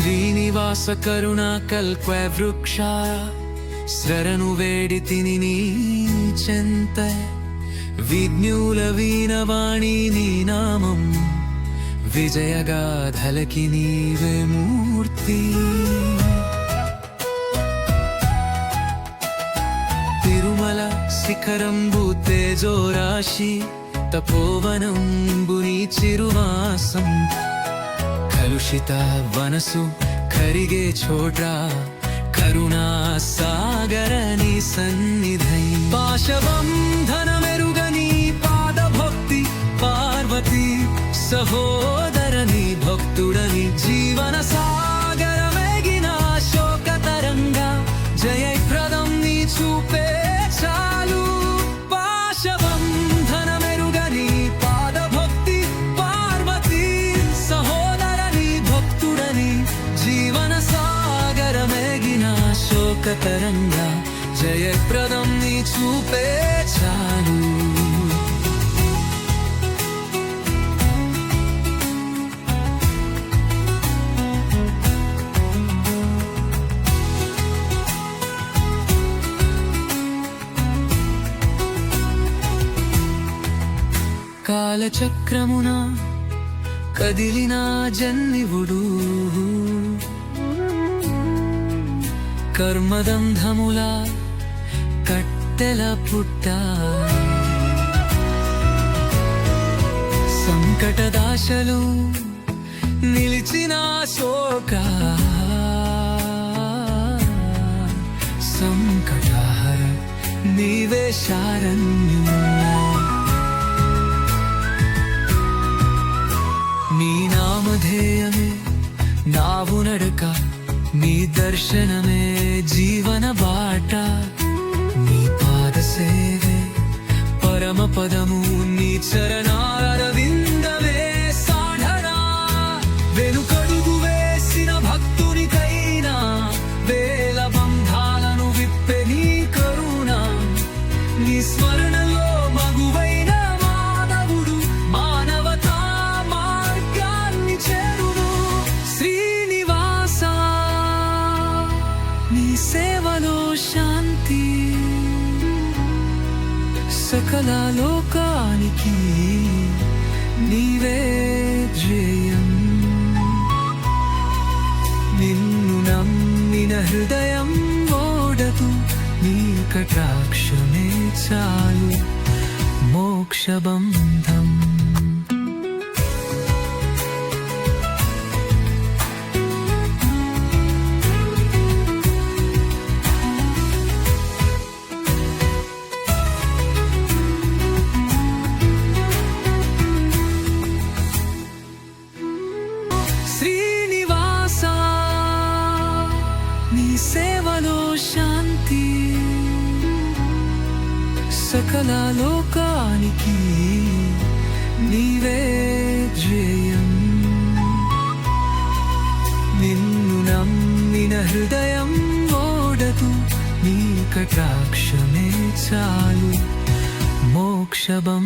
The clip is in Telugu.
శ్రీనివాస కరుణాకల్ క్వృక్ష శరణు వేడి తిని చెంత. విజ్ఞూల వీణవాణి నీ నామం విజయగాధలకి నీవే మూర్తి. తిరుమల శిఖరం తేజోరాశి తపోవనం బుని చిరువాసం. కలుషిత వనసు కరిగే చోట కరుణా సాగరని సన్నిధై పాశవంధన మెరుగని పాద భక్తి పార్వతి సహోదరని తరంగా జయప్రదం నీ చూపే చాలు. కాలచక్రమున కదిలిన జన్నివుడు కర్మదంధముల కట్టెల పుట్ట. సంకట దాశలు నిలిచిన శోక. సంకటహర నీవే శారణ్యులా నీ నామధేయమే నావు నడక. నీ దర్శనమే జీవన బాట నీ పాద సేవే. పరమ పదము నీ చరణారవిందవే సాధనా. వెనుకడుగు వేసిన భక్తునికైనా వేల బంధాలను విప్పే నీ కరుణ. నీ స్మరణ సేవలో శాంతి సకల లోకానికి నీవే జయం నిన్ను నమ్మిన హృదయం ఓడదు నీ కటాక్షమే చాలు. మోక్షబంధం సేవలో శాంతి సకల లోకానికి నీవే జయం నిన్ను నమ్మిన హృదయం ఓడదు నీ కటాక్షమే చాలు. మోక్షబం